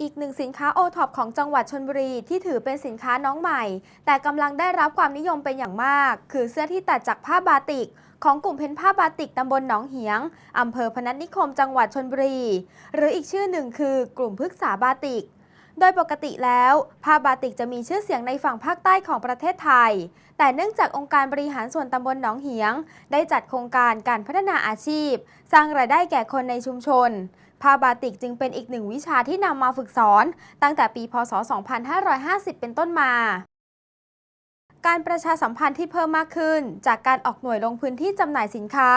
อีกหนึ่งสินค้าโอท็อปของจังหวัดชนบุรีที่ถือเป็นสินค้าน้องใหม่ แต่กำลังได้รับความนิยมเป็นอย่างมาก คือเสื้อที่ตัดจากผ้าบาติก ของกลุ่มเพนผ้าบาติกตำบลหนองเหียงอำเภอพนัสนิคมจังหวัดชนบุรี หรืออีกชื่อหนึ่งคือกลุ่มพฤกษาบาติก โดยปกติแล้วผ้าบาติกจะมีชื่อเสียงในฝั่งภาคใต้ของประเทศไทย แต่เนื่องจากองค์การบริหารส่วนตำบลหนองเหียง ได้จัดโครงการการพัฒนาอาชีพ สร้างรายได้แก่คนในชุมชน ผ้าบาติกจึงเป็นอีกหนึ่งวิชาที่นำมาฝึกสอน ตั้งแต่ปีพศ 2550 เป็นต้นมาการประชาสัมพันธ์ที่เพิ่มมากขึ้น จากการออกหน่วยลงพื้นที่จำหน่ายสินค้า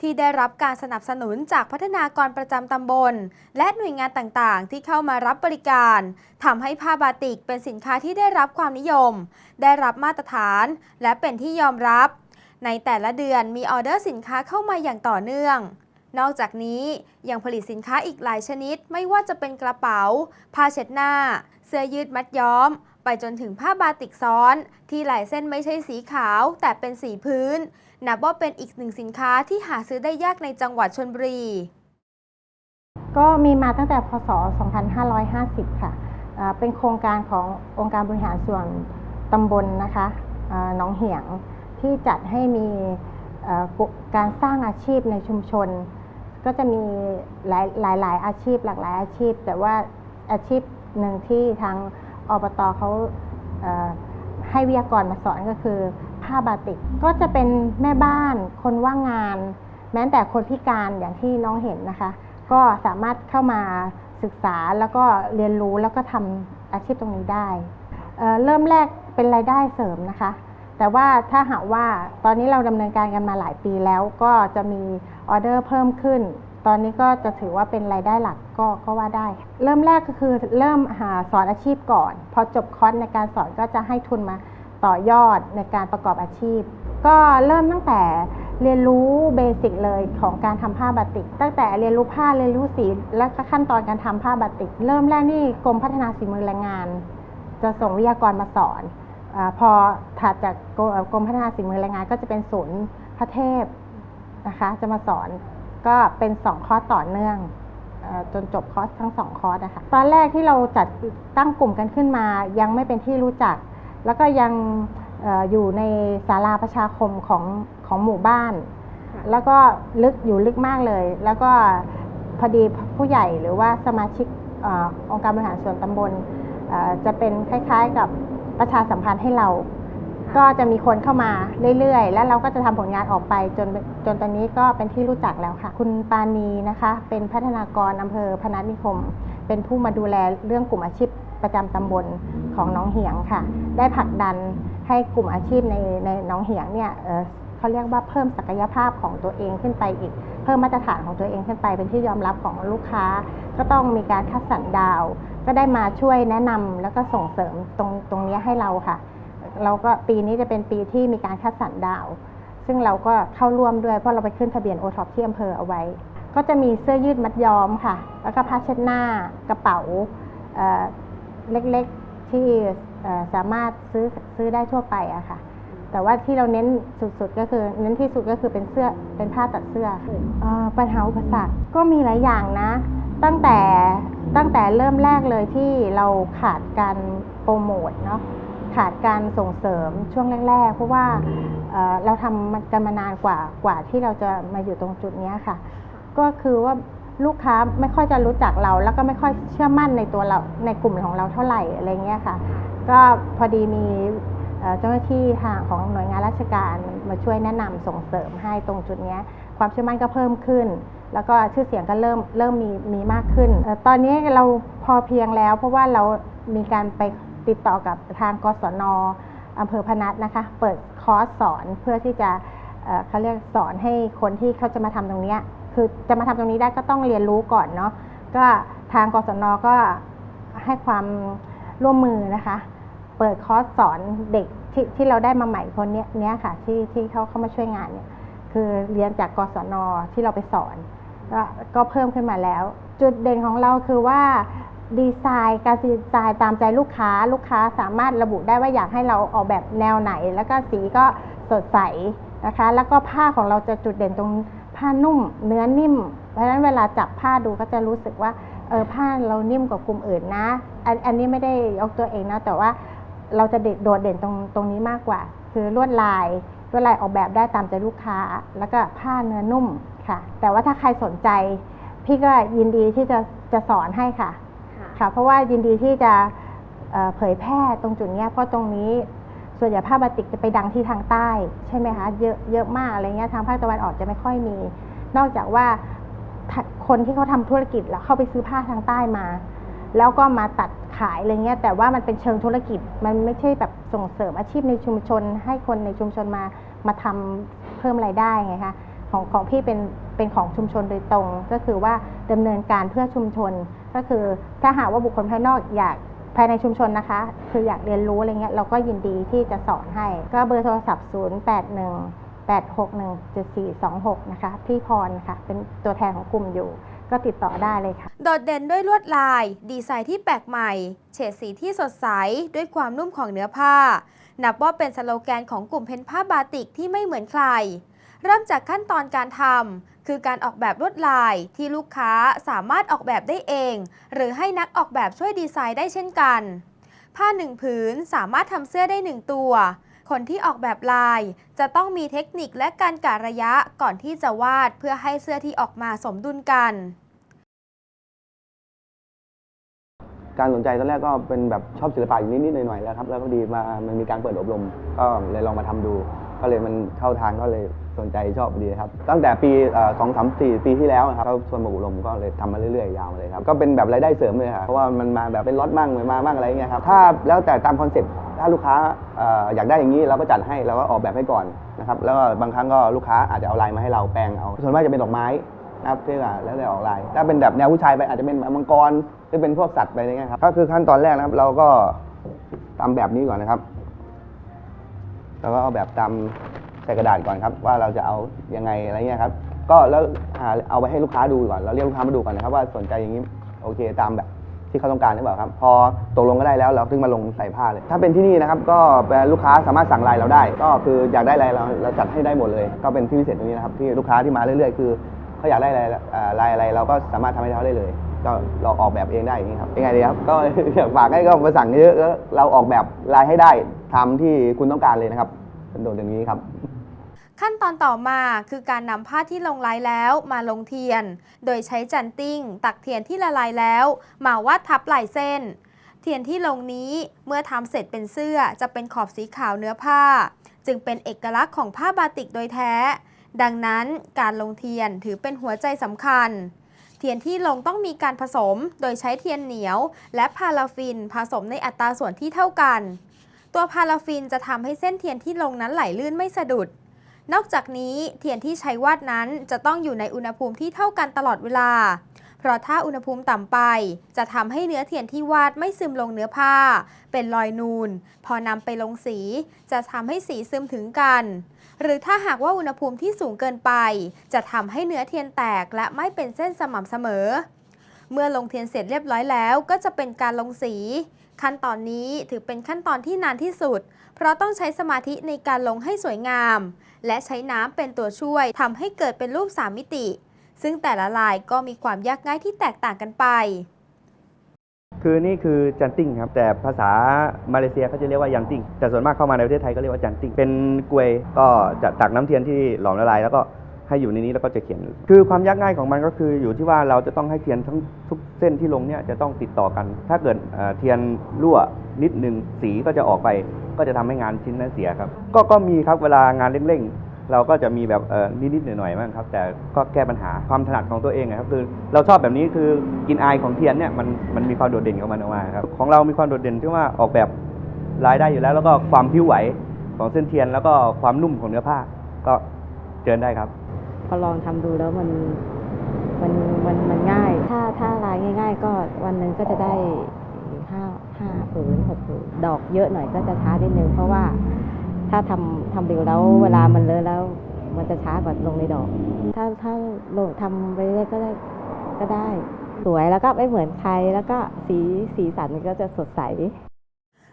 ที่ได้รับการสนับสนุนจากพัฒนากรประจำตำบล และหน่วยงานต่างๆ ที่เข้ามารับบริการทำให้ผ้าบาติกเป็นสินค้าที่ได้รับความนิยม ได้รับมาตรฐาน และเป็นที่ยอมรับ ในแต่ละเดือนมีออเดอร์สินค้าเข้ามาอย่างต่อเนื่อง นอกจากนี้ยังผลิตสินค้าอีกหลายชนิด ไม่ว่าจะเป็นกระเป๋า ผ้าเช็ดหน้า เสื้อยืดมัดย้อม ไปจนถึงผ้าบาติกซ้อน ที่ลายเส้นไม่ใช่สีขาว แต่เป็นสีพื้น นับว่าเป็นอีกหนึ่งสินค้าที่หาซื้อได้ยากในจังหวัดชนบุรีก็มีมาตั้งแต่พศ 2550 ค่ะอ่าเป็นโครงการขององค์การบริหารส่วนตำบลนะคะอ่าหนองเหียงที่จัดให้มีการสร้างอาชีพในชุมชน ก็จะมีหลายหลายหลายอาชีพหลากหลายอาชีพ แต่ว่าอาชีพหนึ่งที่ทางอบตเขาเอ่อให้วิทยากรมาสอนก็คือผ้าบาติกก็จะเป็นแม่บ้านคนว่างงาน แม้แต่คนพิการอย่างที่น้องเห็นนะคะ ก็สามารถเข้ามาศึกษาแล้วก็เรียนรู้แล้วก็ทำอาชีพตรงนี้ได้เเริ่มแรกเป็นรายได้เสริมนะคะ แต่ว่าถ้าหากว่าตอนนี้เราดำเนินการกันมาหลายปีแล้วก็จะมีออเดอร์เพิ่มขึ้น ตอนนี้ก็จะถือว่าเป็นรายได้หลักก็ก็ว่าได้ เริ่มแรกก็คือเริ่มหาสอนอาชีพก่อน พอจบคอร์สในการสอนก็จะให้ทุนมาต่อยอดในการประกอบอาชีพ ก็เริ่มตั้งแต่เรียนรู้เบสิกเลยของการทำผ้าบาติก ตั้งแต่เรียนรู้ผ้าเรียนรู้สีและขั้นตอนการทำผ้าบาติก เริ่มแรกนี่กรมพัฒนาฝีมือแรงงาน จะส่งวิทยากรมาสอน อพอถัดจากกรมกรมพัฒนาฝีมือแรงงาน ก็จะเป็นศูนย์พระเทพนะคะ จะมาสอนก็เป็นสองคอร์สต่อเนื่องอจนจบคอร์สทั้งสองคอร์สนะคะตอนแรกที่เราจัดตั้งกลุ่มกันขึ้นมา ยังไม่เป็นที่รู้จัก แล้วก็ยังออยู่ในศาลาประชาคมของของหมู่บ้าน แล้วก็ลึกอยู่ลึกมากเลย แล้วก็พอดีผู้ใหญ่หรือว่าสมาชิกอองค์การบริหารส่วนตำบลจะเป็นคล้าย ๆกับ ประชาสัมพันธ์ให้เรา ก็จะมีคนเข้ามาเรื่อยๆ แล้วเราก็จะทำผลงานออกไปจนจนตอนนี้ก็เป็นที่รู้จักแล้วค่ะ คุณปานีนะคะ เป็นพัฒนากรอำเภอพนัสนิคม เป็นผู้มาดูแลเรื่องกลุ่มอาชีพประจำตำบลของน้องเหียงค่ะ ได้ผลักดันให้กลุ่มอาชีพในในน้องเหียงเนี่ย เขาเรียกว่าเพิ่มศักยภาพของตัวเองขึ้นไปอีก เพิ่มมาตรฐานของตัวเองขึ้นไป เป็นที่ยอมรับของลูกค้า ก็ต้องมีการคัดสรรดาว ก็ได้มาช่วยแนะนำแล้วก็ส่งเสริมตรงตรงนี้ให้เราค่ะ เราก็ปีนี้จะเป็นปีที่มีการคัดสรรดาว ซึ่งเราก็เข้าร่วมด้วยเพราะเราไปขึ้นทะเบียนโอท็อปที่อำเภอเอาไว้ ก็จะมีเสื้อยืดมัดย้อมค่ะ แล้วก็ผ้าเช็ดหน้ากระเป๋าเเล็กๆที่สามารถซื้อซื้อได้ทั่วไปอะค่ะ แต่ว่าที่เราเน้นสุดๆก็คือ เน้นที่สุดก็คือเป็นเสื้อเป็นผ้าตัดเสื้อเอ่อปัญหาอุปสรรคก็มีหลายอย่างนะ ตั้งแต่ตั้งแต่เริ่มแรกเลยที่เราขาดการโปรโมทเนาะขาดการส่งเสริมช่วงแรก ๆ เพราะว่าเอ่อเราทำมันกันมานานกว่ากว่าที่เราจะมาอยู่ตรงจุดเนี้ยค่ะ ก็คือว่าลูกค้าไม่ค่อยจะรู้จักเรา แล้วก็ไม่ค่อยเชื่อมั่นในตัวเราในกลุ่มของเราเท่าไหร่อะไรเงี้ยค่ะ ก็พอดีมี เจ้าหน้าที่ทางของหน่วยงานราชการมาช่วยแนะนำส่งเสริมให้ตรงจุดนี้ความเชื่อมั่นก็เพิ่มขึ้น แล้วก็ชื่อเสียงก็เริ่มเริ่มมีมีมากขึ้น ตอนนี้เราพอเพียงแล้ว เพราะว่าเรามีการไปติดต่อกับทางกศนอำเภอพนัสนะคะ เปิดคอร์สสอนเพื่อที่จะเเขาเรียกสอนให้คนที่เขาจะมาทำตรงนี้คือจะมาทำตรงนี้ได้ก็ต้องเรียนรู้ก่อนเนาะก็ทางกศนก็ให้ความร่วมมือนะคะ เปิดคอร์สสอนเด็กที่ที่เราได้มาใหม่คนเนี้ยเนี้ยค่ะที่ที่เขาเข้ามาช่วยงานเนี่ยคือเรียนจากกศนที่เราไปสอนก็ก็เพิ่มขึ้นมาแล้ว จุดเด่นของเราคือว่าดีไซน์การดีไซน์ตามใจลูกค้าลูกค้าสามารถระบุได้ว่าอยากให้เราออกแบบแนวไหน แล้วก็สีก็สดใสนะคะ แล้วก็ผ้าของเราจะจุดเด่นตรงผ้านุ่ม เนื้อนิ่ม เพราะฉะนั้นเวลาจับผ้าดูก็จะรู้สึกว่าเออผ้าเรานิ่มกว่ากลุ่มอื่นนะ อันอันนี้ไม่ได้ยกตัวเองนะ แต่ว่า เราจะเด็ดโดดเด่นตรงตรงนี้มากกว่า คือลวดลายลวดลายออกแบบได้ตามใจลูกค้า แล้วก็ผ้าเนื้อนุ่มค่ะ แต่ว่าถ้าใครสนใจ พี่ก็ยินดีที่จะจะสอนให้ค่ะค่ะ เพราะว่ายินดีที่จะเอ่อเผยแพร่ตรงจุดเนี้ยเพราะตรงนี้ส่วนใหญ่ผ้าบาติกจะไปดังที่ทางใต้ ใช่ไหมคะเยอะเยอะมากอะไรเงี้ยทางภาคตะวันออกจะไม่ค่อยมี นอกจากว่าถ้าคนที่เขาทำธุรกิจแล้วเข้าไปซื้อผ้าทางใต้มา แล้วก็มาตัด ขายอะไรเงี้ยแต่ว่ามันเป็นเชิงธุรกิจมันไม่ใช่แบบส่งเสริมอาชีพในชุมชน ให้คนในชุมชนมามาทำเพิ่มรายได้ไงคะของของพี่เป็นเป็นของชุมชนโดยตรง ก็คือว่าดำเนินการเพื่อชุมชน ก็คือถ้าหากว่าบุคคลภายนอกอยากภายในชุมชนนะคะ คืออยากเรียนรู้อะไรเงี้ยเราก็ยินดีที่จะสอนให้ ก็เบอร์โทรศัพท์ 0 8 1 8 6 1 7 4 2 6 นะคะพี่พรนะคะเป็นตัวแทนของกลุ่มอยู่ ก็ติดต่อได้เลยค่ะ โดดเด่นด้วยลวดลาย ดีไซน์ที่แปลกใหม่ เฉดสีที่สดใส ด้วยความนุ่มของเนื้อผ้า นับว่าเป็นสโลแกนของกลุ่มเพนผ้าบาติกที่ไม่เหมือนใคร เริ่มจากขั้นตอนการทำคือการออกแบบลวดลายที่ลูกค้าสามารถออกแบบได้เอง หรือให้นักออกแบบช่วยดีไซน์ได้เช่นกัน ผ้าหนึ่งผืนสามารถทำเสื้อได้หนึ่งตัว คนที่ออกแบบลาย จะต้องมีเทคนิคและการกะระยะก่อนที่จะวาดเพื่อให้เสื้อที่ออกมาสมดุลกัน การสนใจตอนแรกก็เป็นแบบชอบศิลปะอยู่นิดๆหน่อยๆแล้วครับ แล้วก็ดีมามันมีการเปิดอบรม ก็เลยลองมาทำดู ก็เลยมันเข้าทางก็เลยสนใจชอบดีครับ ตั้งแต่ปีสองสามสี่ปีที่แล้วนะครับก็ชวนมาอบรมก็เลยทำมาเรื่อยๆยาวมาเลยครับ ก็เป็นแบบรายได้เสริมเลยครับเพราะว่ามันมาแบบเป็นล็อตมั่งม่มามั่งอะไรเงี้ยครับ ถ้าแล้วแต่ตามคอนเซ็ปต์ ถ้าลูกค้าออยากได้อย่างนี้เราก็จัดให้เราก็ออกแบบให้ก่อนนะครับแล้วก็บางครั้งก็ลูกค้าอาจจะเอาลายมาให้เราแปลงเอาส่วนมากจะเป็นดอกไม้นะครับเพื่อแล้วแต่ออกลาย ถ้าเป็นแบบแนวผู้ชายไปอาจจะเป็นมังกรหรือเป็นพวกสัตว์ไปอะไรเงี้ยครับก็คือขั้นตอนแรกนะครับ เราก็ทำแบบนี้ก่อนนะครับแล้วก็เอาแบบตามใส่กระดาษก่อนครับ ว่าเราจะเอายังไงอะไรเงี้ยครับ ก็แล้วเอาไปให้ลูกค้าดูก่อนเราเรียกลูกค้ามาดูก่อนนะครับว่าสนใจอย่างนี้โอเคตามแบบ ที่เขาต้องการหรือเปล่าครับ พอตกลงก็ได้แล้วเราถึงมาลงใส่ผ้าเลย ถ้าเป็นที่นี่นะครับก็ลูกค้าสามารถสั่งลายเราได้ ก็คืออยากได้ลายเราเราจัดให้ได้หมดเลย ก็เป็นที่พิเศษตรงนี้นะครับที่ลูกค้าที่มาเรื่อยๆ คือเขาอยากได้ลายเอ่อลายอะไรเราก็สามารถทำให้เขาได้เลย ก็เราออกแบบเองได้อย่างนี้ครับยังไงดีครับก็อยากฝากให้ก็มาสั่งเยอะแล้วเราออกแบบลายให้ได้ทำที่คุณต้องการเลยนะครับเป็นตัวอย่างนี้ครับ ขั้นตอนต่อมาคือการนำผ้าที่ลงลายแล้วมาลงเทียน โดยใช้จันติ้ง ตักเทียนที่ละลายแล้ว มาวาดทับลายเส้น เทียนที่ลงนี้เมื่อทำเสร็จเป็นเสื้อจะเป็นขอบสีขาวเนื้อผ้า จึงเป็นเอกลักษณ์ของผ้าบาติกโดยแท้ ดังนั้นการลงเทียนถือเป็นหัวใจสำคัญ เทียนที่ลงต้องมีการผสม โดยใช้เทียนเหนียว และพาราฟินผสมในอัตราส่วนที่เท่ากัน ตัวพาราฟินจะทำให้เส้นเทียนที่ลงนั้นไหลลื่นไม่สะดุด นอกจากนี้เทียนที่ใช้วาดนั้นจะต้องอยู่ในอุณหภูมิที่เท่ากันตลอดเวลา เพราะถ้าอุณหภูมิต่ำไป จะทำให้เนื้อเทียนที่วาดไม่ซึมลงเนื้อผ้า เป็นรอยนูน พอนำไปลงสี จะทำให้สีซึมถึงกัน หรือถ้าหากว่าอุณหภูมิที่สูงเกินไป จะทำให้เนื้อเทียนแตกและไม่เป็นเส้นสม่ำเสมอ เมื่อลงเทียนเสร็จเรียบร้อยแล้ว ก็จะเป็นการลงสี ขั้นตอนนี้ถือเป็นขั้นตอนที่นานที่สุด เพราะต้องใช้สมาธิในการลงให้สวยงาม และใช้น้ำเป็นตัวช่วยทำให้เกิดเป็นรูป3มิติ ซึ่งแต่ละลายก็มีความยากง่ายที่แตกต่างกันไป คือนี่คือจันติ้งครับ แต่ภาษามาเลเซียเขาจะเรียกว่ายันติ้งแต่ส่วนมากเข้ามาในประเทศไทยก็เรียกว่าจันติ้งเป็นกลวยก็จะตักน้ำเทียนที่หลอมละลายแล้วก็ ให้อยู่ในนี้แล้วก็จะเขียน คือความยากง่ายของมันก็คืออยู่ที่ว่าเราจะต้องให้เทียนทั้งทุกเส้นที่ลงเนี่ยจะต้องติดต่อกัน ถ้าเกิดเทียนรั่วนิดหนึ่งสีก็จะออกไป ก็จะทำให้งานชิ้นนั้นเสียครับ ก็ก็มีครับเวลางานเร่งๆ เราก็จะมีแบบนิดๆหน่อยๆบ้างครับ แต่ก็แก้ปัญหาความถนัดของตัวเองครับคือเราชอบแบบนี้คือกินอายของเทียนเนี่ยมันมันมีความโดดเด่นของมันออกมาครับของเรามีความโดดเด่นที่ว่าออกแบบลายได้อยู่แล้ว แล้วก็ความผิวไหวของเส้นเทียนแล้วก็ความนุ่มของเนื้อผ้าก็เชิญได้ครับ อลองทำดูแล้วมันมันมันมันง่าย ถ้าถ้าลายง่าย ๆ ก็วันหนึ่งก็จะได้ห้าห้าผืนหกผืนดอกเยอะหน่อยก็จะช้านิดนึงเพราะว่าถ้าทำทำเร็วแล้วเวลามันเลอะแล้ว มันจะช้ากว่าลงในดอก ถ้าถ้าลงทำไปเรื่อยก็ได้ก็ได้ สวยแล้วก็ไม่เหมือนใครแล้วก็สีสีสันมันก็จะสดใส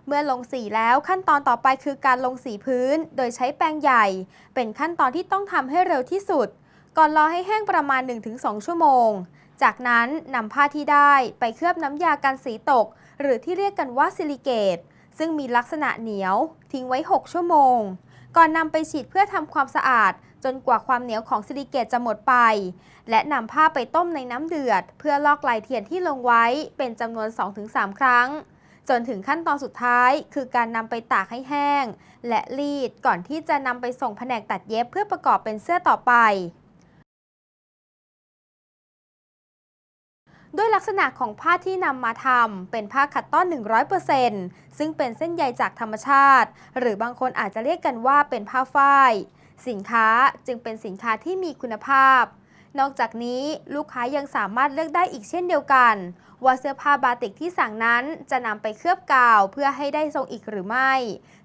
เมื่อลงสีแล้วขั้นตอนต่อไปคือการลงสีพื้น โดยใช้แปรงใหญ่ เป็นขั้นตอนที่ต้องทำให้เร็วที่สุด ก่อนรอให้แห้งประมาณ 1-2 ชั่วโมง จากนั้นนำผ้าที่ได้ไปเคลือบน้ำยากันสีตก หรือที่เรียกกันว่าซิลิเกต ซึ่งมีลักษณะเหนียว ทิ้งไว้ 6 ชั่วโมง ก่อนนำไปฉีดเพื่อทำความสะอาด จนกว่าความเหนียวของซิลิเกตจะหมดไป และนำผ้าไปต้มในน้ำเดือด เพื่อลอกลายเทียนที่ลงไว้เป็นจำนวน 2-3 ครั้งจนถึงขั้นตอนสุดท้ายคือการนำไปตากให้แห้ง และรีดก่อนที่จะนำไปส่งแผนกตัดเย็บเพื่อประกอบเป็นเสื้อต่อไป ด้วยลักษณะของผ้าที่นำมาทำเป็นผ้าคัตตอน 100%ซึ่งเป็นเส้นใยจากธรรมชาติ หรือบางคนอาจจะเรียกกันว่าเป็นผ้าฝ้าย สินค้าจึงเป็นสินค้าที่มีคุณภาพ นอกจากนี้ลูกค้ายังสามารถเลือกได้อีกเช่นเดียวกัน ว่าเสื้อผ้าบาติกที่สั่งนั้นจะนำไปเคลือบกาวเพื่อให้ได้ทรงอีกหรือไม่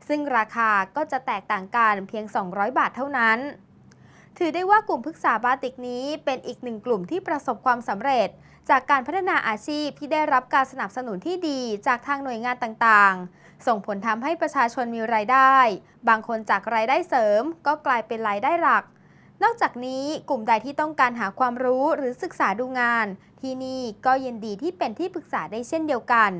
ซึ่งราคาก็จะแตกต่างกันเพียง 200 บาทเท่านั้นถือได้ว่ากลุ่มพฤกษาบาติกนี้เป็นอีกหนึ่งกลุ่มที่ประสบความสำเร็จ จากการพัฒนาอาชีพที่ได้รับการสนับสนุนที่ดีจากทางหน่วยงานต่างๆ ส่งผลทำให้ประชาชนมีรายได้ บางคนจากรายได้เสริม ก็กลายเป็นรายได้หลัก นอกจากนี้กลุ่มใดที่ต้องการหาความรู้หรือศึกษาดูงาน ที่นี่ก็ยินดีที่เป็นที่ปรึกษาได้เช่นเดียวกัน